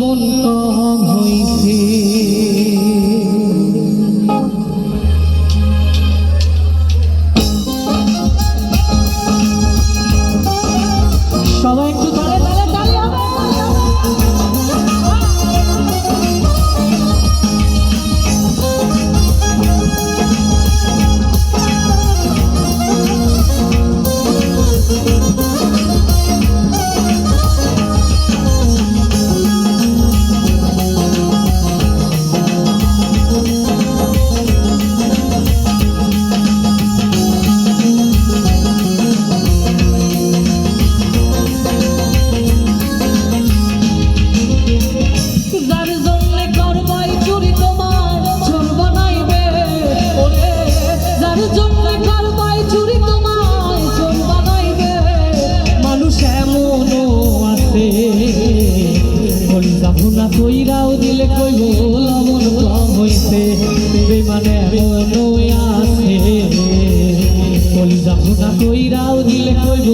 মন কম হইছে কইরাও দিলে কইব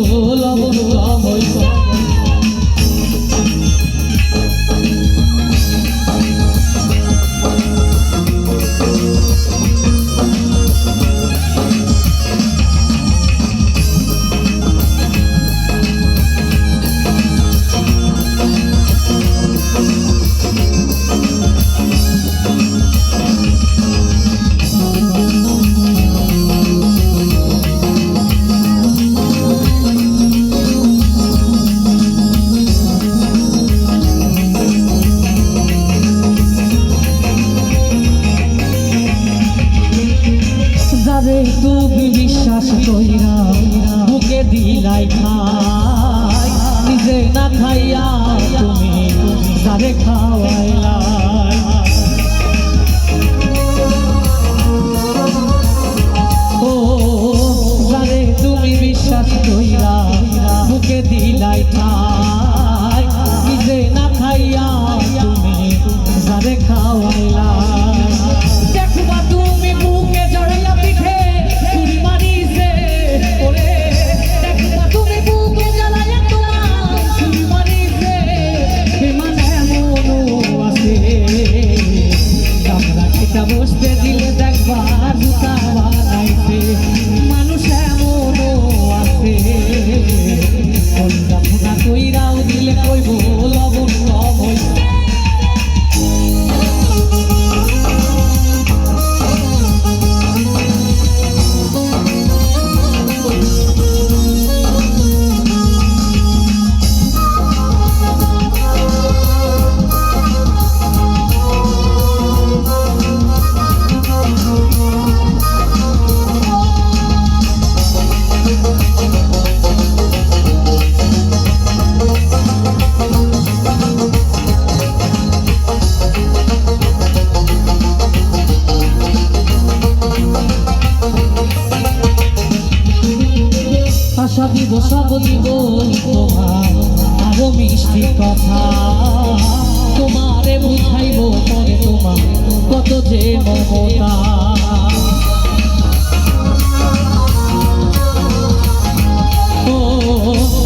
বিশ্বাস কইরা বুকে দিলাই খাই। নিজে না খাইয়া তুমি তারে খাওয়াইলা। ভাসাবিব সবজীবন তোমার। আরও মিষ্টি কথা। তোমারে বুঝাইব পরে তোমার কত যে মমতা।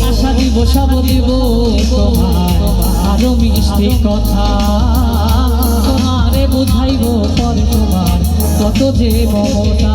আশা দিব সব আরও মিষ্টি কথা। তোমারে বুঝাইব পরে তোমার কত যে মমতা।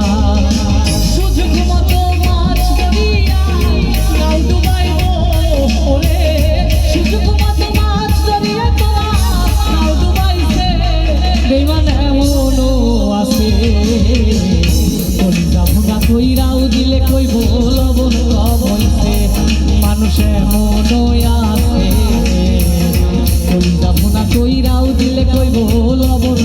কইরাও দিলে কইব লবণ